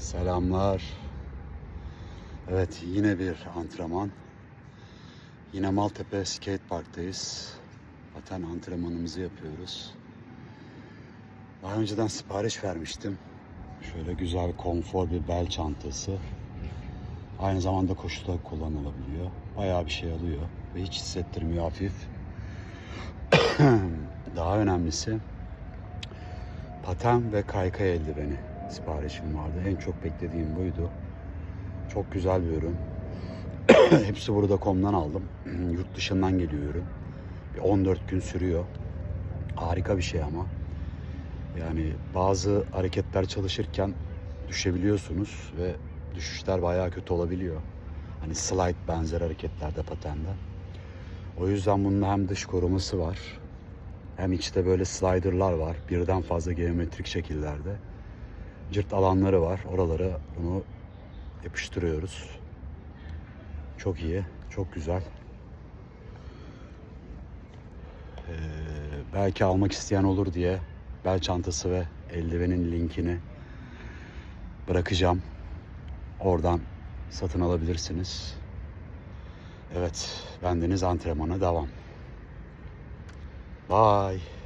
Selamlar. Evet yine bir antrenman. Yine Maltepe Skate Park'tayız. Paten antrenmanımızı yapıyoruz. Daha önceden sipariş vermiştim. Şöyle güzel konfor bir bel çantası. Aynı zamanda koşuda kullanılabiliyor. Bayağı bir şey alıyor ve hiç hissettirmiyor hafif. Daha önemlisi paten ve kaykay eldiveni siparişim vardı. En çok beklediğim buydu. Çok güzel bir ürün. Hepsi burada komdan aldım. Yurt dışından geliyor ürün. Bir 14 gün sürüyor. Harika bir şey ama. Yani bazı hareketler çalışırken düşebiliyorsunuz ve düşüşler bayağı kötü olabiliyor. Hani slide benzer hareketlerde patende. O yüzden bunun hem dış koruması var hem içte böyle sliderlar var. Birden fazla geometrik şekillerde. Cırt alanları var. Oralara bunu yapıştırıyoruz. Çok iyi. Çok güzel. Ee, belki almak isteyen olur diye bel çantası ve eldivenin linkini bırakacağım. Oradan satın alabilirsiniz. Evet, bendeniz antrenmana devam. Bye.